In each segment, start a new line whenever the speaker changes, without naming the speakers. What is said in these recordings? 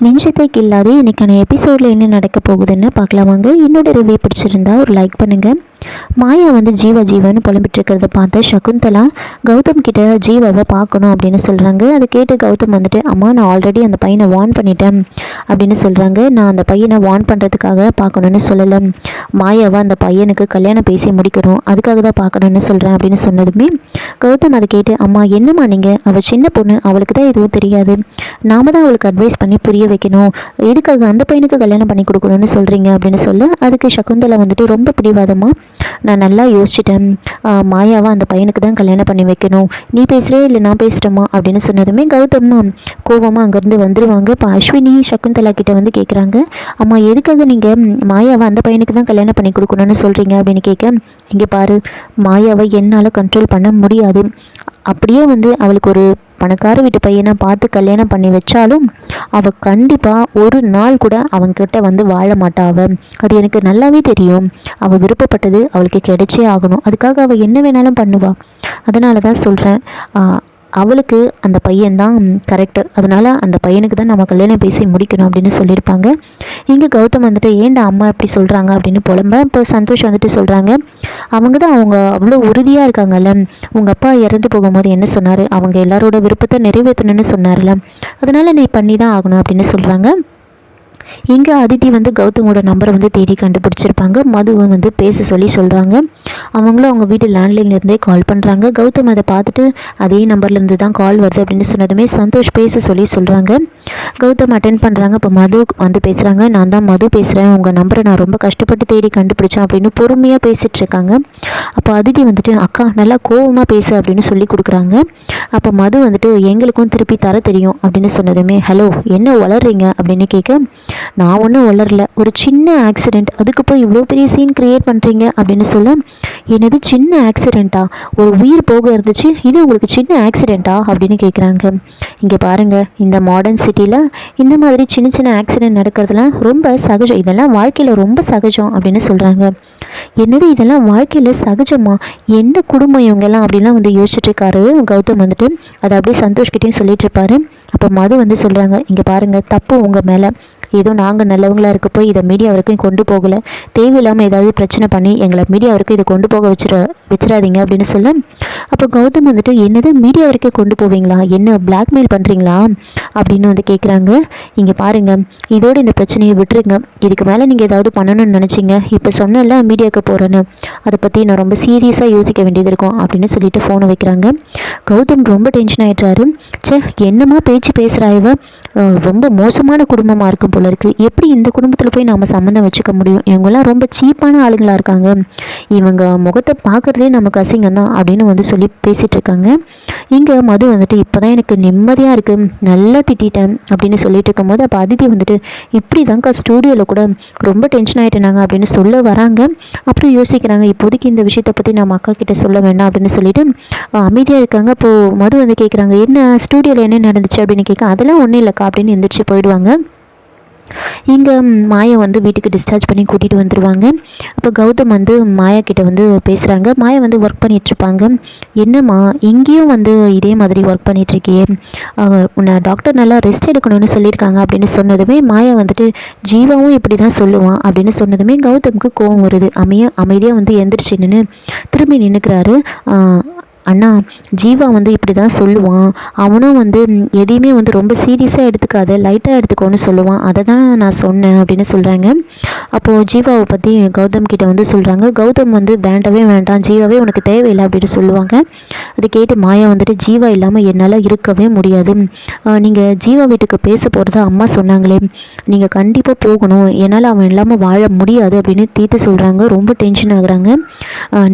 நெஞ்சத்தை இல்லாத இன்றைக்கான எபிசோடில் என்ன நடக்க போகுதுன்னு பார்க்கலாம் வாங்க என்னோட ரிவ்யூ பிடிச்சிருந்தா ஒரு லைக் பண்ணுங்கள் மாயா வந்து ஜீவா ஜீவன்னு புலம்பிட்டுருக்கிறத பார்த்து சகுந்தலா கௌதம் கிட்ட ஜீவாவை பார்க்கணும் அப்படின்னு சொல்கிறாங்க அதை கேட்டு கௌதம் வந்துட்டு அம்மா நான் ஆல்ரெடி அந்த பையனை வார்ன் பண்ணிட்டேன் அப்படின்னு சொல்கிறாங்க நான் அந்த பையனை வார்ன் பண்ணுறதுக்காக பார்க்கணுன்னு சொல்லலை. மாயாவை அந்த பையனுக்கு கல்யாணம் பேசி முடிக்கணும். அதுக்காக தான் பார்க்கணுன்னு சொல்கிறேன் அப்படின்னு சொன்னதுமே கௌதம் அதை கேட்டு அம்மா என்னம்மா நீங்கள் அவள் சின்ன பொண்ணு அவளுக்கு தான் எதுவும் தெரியாது. நாம தான் அவளுக்கு அட்வைஸ் பண்ணி புரிய வைக்கணும். எதுக்காக அந்த பையனுக்கு கல்யாணம் பண்ணி கொடுக்கணும்னு சொல்கிறீங்க அப்படின்னு சொல்ல அதுக்கு சகுந்தலா வந்துட்டு ரொம்ப பிடிவாதமாக நான் நல்லா யோசிச்சிட்டேன். மாயாவை அந்த பையனுக்கு தான் கல்யாணம் பண்ணி வைக்கணும். நீ பேசுகிறே இல்லை நான் பேசுகிறேம்மா அப்படின்னு சொன்னதுமே கௌதம்மா கோவமாக அங்கேருந்து வந்துடுவாங்க இப்போ அஸ்வினி சகுந்தலா கிட்ட வந்து கேட்குறாங்க அம்மா எதுக்காக நீங்கள் மாயாவை அந்த பையனுக்கு தான் கல்யாணம் பண்ணி கொடுக்கணும்னு சொல்கிறீங்க அப்படின்னு கேட்க இங்கே பாரு மாயாவை என்னால் கண்ட்ரோல் பண்ண முடியாது. அப்படியே வந்து அவளுக்கு ஒரு பணக்கார வீட்டு பையனை பார்த்து கல்யாணம் பண்ணி வச்சாலும் அவள் கண்டிப்பாக ஒரு நாள் கூட அவன்கிட்ட வந்து வாழ மாட்டா. அது எனக்கு நல்லாவே தெரியும். அவள் விருப்பப்பட்டது அவளுக்கு கிடைச்சே ஆகணும். அதுக்காக அவள் என்ன வேணாலும் பண்ணுவாள் அதனால தான் சொல்கிறேன் அவளுக்கு அந்த பையன்தான் கரெக்டு அதனால் அந்த பையனுக்கு தான் நம்ம கல்யாணம் பேசி முடிக்கணும் அப்படின்னு சொல்லியிருப்பாங்க. இங்கே கௌதம் வந்துட்டு ஏன்டா அம்மா இப்படி சொல்கிறாங்க அப்படின்னு புலம்ப இப்போ சந்தோஷ் வந்துட்டு சொல்கிறாங்க அவங்க தான் அவங்க அவ்வளோ உறுதியாக இருக்காங்கல்ல. உங்கள் அப்பா இறந்து போகும்போது என்ன சொன்னார்? அவங்க எல்லாரோட விருப்பத்தை நிறைவேற்றணும்னு சொன்னார்ல அதனால் நீ பண்ணி தான் ஆகணும் அப்படின்னு சொல்கிறாங்க இங்கே அதித்தி வந்து கௌதமோட நம்பரை வந்து தேடி கண்டுபிடிச்சிருப்பாங்க. மதுவை வந்து பேச சொல்லி சொல்கிறாங்க அவங்களும் அவங்க வீட்டு லேண்ட்லைன்லேருந்தே கால் பண்ணுறாங்க கௌதம் அதை பார்த்துட்டு அதே நம்பர்லேருந்து தான் கால் வருது அப்படின்னு சொன்னதுமே சந்தோஷ் பேச சொல்லி சொல்கிறாங்க கௌதம் அட்டன் பண்ணுறாங்க இப்போ மது வந்து பேசுகிறாங்க நான் தான் மது பேசுகிறேன் உங்கள் நம்பரை நான் ரொம்ப கஷ்டப்பட்டு தேடி கண்டுபிடிச்சேன் அப்படின்னு பொறுமையாக பேசிகிட்டு இருக்காங்க. அப்போ அதிதி வந்துட்டு அக்கா நல்லா கோவமாக பேசு அப்படின்னு சொல்லி கொடுக்குறாங்க. அப்போ மது வந்துட்டு எங்களுக்கும் திருப்பி தர தெரியும் அப்படின்னு சொன்னதுமே ஹலோ என்ன வளர்றீங்க அப்படின்னு கேட்க நான் ஒன்றும் வளரல ஒரு சின்ன ஆக்சிடெண்ட் அதுக்கு போய் இவ்வளோ பெரிய சீன் க்ரியேட் பண்ணுறீங்க அப்படின்னு சொல்ல. என்னது சின்ன ஆக்சிடெண்ட்டா ஒரு உயிர் போக இருந்துச்சு இது உங்களுக்கு சின்ன ஆக்சிடெண்ட்டா அப்படின்னு கேட்குறாங்க இங்கே பாருங்கள் இந்த மாடர்ன் சிட்டியில் இந்த மாதிரி சின்ன சின்ன ஆக்சிடெண்ட் நடக்கிறதுலாம் ரொம்ப சகஜம். இதெல்லாம் வாழ்க்கையில் ரொம்ப சகஜம் அப்படின்னு சொல்கிறாங்க என்னது இதெல்லாம் வாழ்க்கையில் சகஜமா? என்ன குடும்பம் இவங்கெல்லாம் அப்படிலாம் வந்து யோசிச்சுட்டு இருக்காரு கௌதம் வந்துட்டு அதை அப்படியே சந்தோஷ்கிட்டையும் சொல்லிட்டு இருப்பாரு அப்போ மது வந்து சொல்கிறாங்க இங்கே பாருங்கள் தப்பு உங்கள் மேலே. ஏதோ நாங்கள் நல்லவங்களா இருக்க போய் இதை மீடியா வரைக்கும் கொண்டு போகலை. தேவையில்லாமல் ஏதாவது பிரச்சனை பண்ணி எங்களை மீடியா வரைக்கும் இதை கொண்டு போக போக வச்சிட வச்சிடாதீங்க அப்படின்னு சொல்ல. அப்போ கௌதம் வந்துட்டு என்னது? மீடியா வரைக்கும் கொண்டு போவீங்களா? என்ன பிளாக்மெயில் பண்ணுறீங்களா அப்படின்னு வந்து கேட்குறாங்க இங்கே பாருங்கள் இதோட இந்த பிரச்சனையை விட்டுருங்க. இதுக்கு மேலே நீங்கள் ஏதாவது பண்ணணும்னு நினச்சிங்க. இப்போ சொன்னல மீடியாவுக்கு போகிறேன்னு அதை பற்றி நான் ரொம்ப சீரியஸாக யோசிக்க வேண்டியது இருக்கும் அப்படின்னு சொல்லிட்டு ஃபோனை வைக்கிறாங்க. கௌதம் ரொம்ப டென்ஷன் ஆகிட்டாரு ச்சே என்னமா பேச்சு பேசுகிறா இவ? ரொம்ப மோசமான குடும்பமாக இருக்கும் போல இருக்குது எப்படி இந்த குடும்பத்தில் போய் நாம் சம்மந்தம் வச்சுக்க முடியும்? இவங்கெல்லாம் ரொம்ப சீப்பான ஆளுங்களாக இருக்காங்க. இவங்க முகத்தை பார்க்குறதே நமக்கு அசிங்கம் தான் அப்படின்னு வந்து சொல்லி பேசிகிட்டு இருக்காங்க இங்கே மது வந்துட்டு இப்போ தான் எனக்கு நிம்மதியாக இருக்குது நல்லா திட்டிட்டேன் அப்படின்னு சொல்லிட்டு இருக்கும்போது அப்போ அதிதி வந்துட்டு இப்படி தாங்க்கா ஸ்டூடியோவில் கூட ரொம்ப டென்ஷன் ஆகிட்டேனாங்க அப்படின்னு சொல்ல வராங்க. அப்புறம் யோசிக்கிறாங்க இப்போதைக்கு இந்த விஷயத்தை பற்றி நம்ம அக்கா கிட்ட சொல்ல வேண்டாம் அப்படின்னு சொல்லிட்டு அமைதியாக இருக்காங்க. அப்போது மது வந்து கேட்குறாங்க என்ன ஸ்டூடியோவில் என்ன நடந்துச்சு? அப்படின்னு கேட்க அதெல்லாம் ஒன்றும் இல்லைக்கா அப்படின்னு எந்திரிச்சு போயிடுவாங்க. இங்கே மாயா வந்து வீட்டுக்கு டிஸ்சார்ஜ் பண்ணி கூட்டிகிட்டு வந்துடுவாங்க அப்போ கௌதம் வந்து மாயா கிட்ட வந்து பேசுகிறாங்க மாயா வந்து ஒர்க் பண்ணிகிட்ருப்பாங்க என்னம்மா இங்கேயும் வந்து இதே மாதிரி ஒர்க் பண்ணிகிட்ருக்கியே உன்னை டாக்டர் நல்லா ரெஸ்ட் எடுக்கணும்னு சொல்லியிருக்காங்க அப்படின்னு சொன்னதுமே மாயா வந்துட்டு ஜீவாவும் இப்படி தான் சொல்லுவான் அப்படின்னு சொன்னதுமே கௌதமுக்கு கோவம் வருது. அமைய அமைதியாக வந்து எந்திரிச்சு நின்று திரும்பி நின்றுக்கிறாரு அண்ணா ஜீவா வந்து இப்படி தான் சொல்லுவான். அவனும் வந்து எதையுமே வந்து ரொம்ப சீரியஸாக எடுத்துக்காத லைட்டாக எடுத்துக்கோன்னு சொல்லுவான். அதை தான் நான் சொன்னேன் அப்படின்னு சொல்கிறாங்க அப்போது ஜீவாவை பற்றி கௌதம் கிட்டே வந்து சொல்கிறாங்க கௌதம் வந்து வேண்டவே வேண்டாம் ஜீவாவே உனக்கு தேவையில்லை அப்படின்னு சொல்லுவாங்க. அதை கேட்டு மாயா வந்துட்டு ஜீவா இல்லாமல் என்னால் இருக்கவே முடியாது. நீங்கள் ஜீவா வீட்டுக்கு பேச போகிறத அம்மா சொன்னாங்களே. நீங்கள் கண்டிப்பாக போகணும். என்னால் அவன் இல்லாமல் வாழ முடியாது அப்படின்னு தீர்த்து சொல்கிறாங்க ரொம்ப டென்ஷன் ஆகுறாங்க.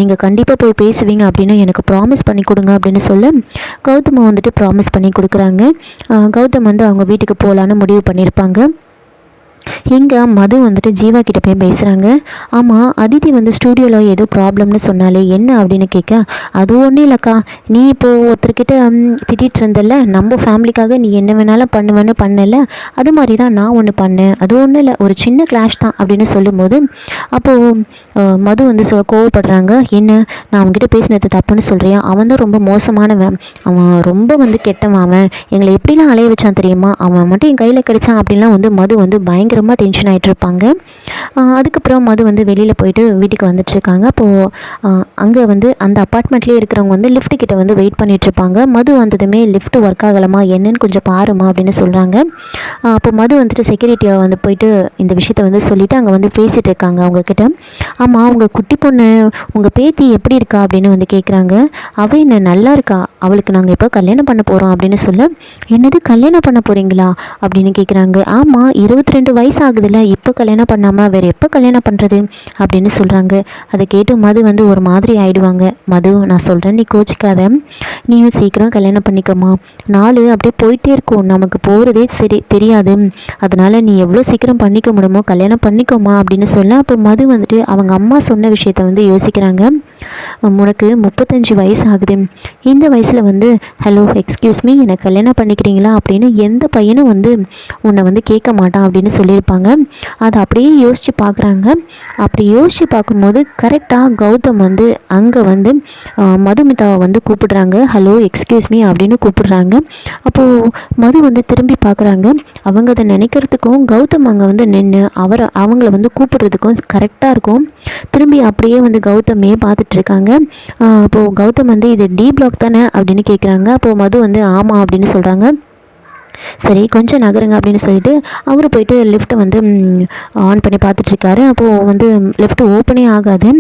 நீங்கள் கண்டிப்பாக போய் பேசுவீங்க அப்படின்னு எனக்கு ப்ராமிஸ் பண்ணி கொடுங்க அப்படின்னு சொல்ல. கௌதமை வந்துட்டு ப்ராமிஸ் பண்ணி கொடுக்குறாங்க. கௌதம் வந்து அவங்க வீட்டுக்கு போகலான்னு முடிவு பண்ணியிருப்பாங்க. இங்கே மது வந்துட்டு ஜீவா கிட்ட போய் பேசுகிறாங்க ஆமாம் அதித்தி வந்து ஸ்டூடியோவில் ஏதோ ப்ராப்ளம்னு சொன்னாலே என்ன அப்படின்னு கேட்க அது ஒன்றும் இல்லைக்கா. நீ இப்போது ஒருத்தர்கிட்ட திட்டிகிட்டு இருந்தல்ல நம்ம ஃபேமிலிக்காக நீ என்ன வேணாலும் பண்ணுவேன்னு பண்ணல. அது மாதிரி தான் நான் ஒன்று பண்ணேன். அது ஒன்றும் இல்லை ஒரு சின்ன கிளாஷ் தான் அப்படின்னு சொல்லும்போது அப்போது மது வந்து சொ கோவப்படுறாங்க. என்ன நான் அவன்கிட்ட பேசினது தப்புன்னு சொல்கிறியா அவன் தான் ரொம்ப மோசமானவன். அவன் ரொம்ப வந்து கெட்டவன் அவன். எங்களை எப்படிலாம் அலைய வச்சான் தெரியுமா? அவன் மட்டும் என் கையில் கிடைச்சான் அப்படின்லாம் வந்து மது வந்து பயங்கரமாக டென்ஷன் ஆகிட்ருப்பாங்க அதுக்கப்புறம் மது வந்து வெளியில் போயிட்டு வீட்டுக்கு வந்துட்டுருக்காங்க. அப்போது அங்கே வந்து அந்த அப்பார்ட்மெண்ட்லேயே இருக்கிறவங்க வந்து லிஃப்ட் கிட்ட வந்து வெயிட் பண்ணிகிட்ருப்பாங்க மது வந்ததுமே லிஃப்ட் ஒர்க் ஆகலாமா என்னன்னு கொஞ்சம் பாருமா அப்படின்னு சொல்கிறாங்க அப்போ மது வந்துட்டு செக்யூரிட்டியை வந்து போயிட்டு இந்த விஷயத்த வந்து சொல்லிவிட்டு அங்கே வந்து பேசிகிட்டு இருக்காங்க அவங்கக்கிட்ட ஆமாம் அவங்க குட்டி பொண்ணு உங்கள் பேத்தி எப்படி இருக்கா அப்படின்னு வந்து கேட்குறாங்க அவள் என்ன நல்லா இருக்கா? அவளுக்கு நாங்கள் இப்போ கல்யாணம் பண்ண போகிறோம் அப்படின்னு சொல்ல என்னது கல்யாணம் பண்ண போகிறீங்களா அப்படின்னு கேட்குறாங்க ஆமாம் இருபத்தி ரெண்டு வயசு ஆகுதுல்ல இப்போ கல்யாணம் பண்ணாமல் வேறு எப்போ கல்யாணம் பண்ணுறது அப்படின்னு சொல்கிறாங்க அதை கேட்டு மது வந்து ஒரு மாதிரி ஆயிடுவாங்க. மது நான் சொல்கிறேன் நீ கோச்சிக்காத. நீயும் சீக்கிரம் கல்யாணம் பண்ணிக்கோமா நாலு அப்படியே போயிட்டே இருக்கும். நமக்கு போகிறதே சரி தெரியாது. அதனால் நீ எவ்வளோ சீக்கிரம் பண்ணிக்க முடியுமோ கல்யாணம் பண்ணிக்கோமா அப்படின்னு சொல்ல அப்போ மது வந்துட்டு அவங்க அம்மா சொன்ன விஷயத்த வந்து யோசிக்கிறாங்க. உனக்கு முப்பத்தஞ்சு வயசு ஆகுது இந்த வயசில் வந்து ஹலோ எக்ஸ்கியூஸ் மீ என்னை கல்யாணம் பண்ணிக்கிறீங்களா? அப்படின்னு எந்த பையனும் வந்து உன்னை வந்து கேட்க மாட்டான் அப்படின்னு சொல்லியிருப்பாங்க. அதை அப்படியே யோசித்து பார்க்குறாங்க. அப்படி யோசித்து பார்க்கும்போது கரெக்டாக கௌதம் வந்து அங்கே வந்து மதுமிதாவை வந்து கூப்பிடுறாங்க. ஹலோ எக்ஸ்கியூஸ் மீ அப்படின்னு கூப்பிடுறாங்க. அப்போது மது வந்து திரும்பி பார்க்குறாங்க. அவங்க அதை நினைக்கிறதுக்கும் கௌதம் அங்கே வந்து நின்று அவரை அவங்கள வந்து கூப்பிடுறதுக்கும் கரெக்டாக இருக்கும். திரும்பி அப்படியே வந்து கௌதமே பார்த்துட்டு இருக்காங்க அப்போது கௌதம் வந்து இது டி பிளாக் தானே அப்படின்னு கேட்குறாங்க அப்போது மது வந்து ஆமாம் அப்படின்னு சொல்கிறாங்க சரி கொஞ்சம் நகருங்க அப்படின்னு சொல்லிட்டு அவர் போயிட்டு லிஃப்ட்டை வந்து ஆன் பண்ணி பார்த்துட்ருக்காரு. அப்போது வந்து லிஃப்ட் ஓப்பனே ஆகாது.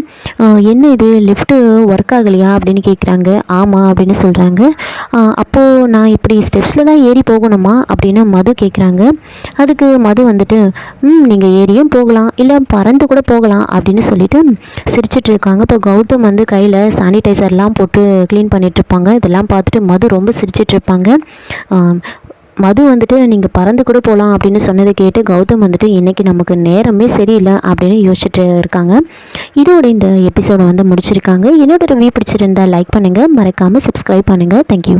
என்ன இது? லிஃப்ட்டு ஒர்க் ஆகலையா? அப்படின்னு கேட்குறாங்க ஆமாம் அப்படின்னு சொல்கிறாங்க அப்போது நான் இப்படி ஸ்டெப்ஸில் தான் ஏறி போகணுமா? அப்படின்னு மது கேட்குறாங்க அதுக்கு மது வந்துட்டு ம் நீங்கள் ஏறியும் போகலாம். இல்லை பறந்து கூட போகலாம் அப்படின்னு சொல்லிட்டு சிரிச்சிட்டு இருக்காங்க இப்போ கௌதம் வந்து கையில் சானிடைசர்லாம் போட்டு க்ளீன் பண்ணிகிட்ருப்பாங்க இதெல்லாம் பார்த்துட்டு மது ரொம்ப சிரிச்சிட்ருப்பாங்க. மது வந்துட்டு நீங்கள் பறந்து கூட போகலாம் அப்படின்னு சொன்னதை கேட்டு கௌதம் வந்துட்டு இன்றைக்கி நமக்கு நேரமே சரியில்லை அப்படின்னு யோசிச்சுட்டு இருக்காங்க. இதோட இந்த எபிசோடை வந்து முடிச்சிருக்காங்க. என்னோட ரிவ்யூ பிடிச்சிருந்தா லைக் பண்ணுங்கள் மறக்காமல் சப்ஸ்கிரைப் பண்ணுங்கள் தேங்க்யூ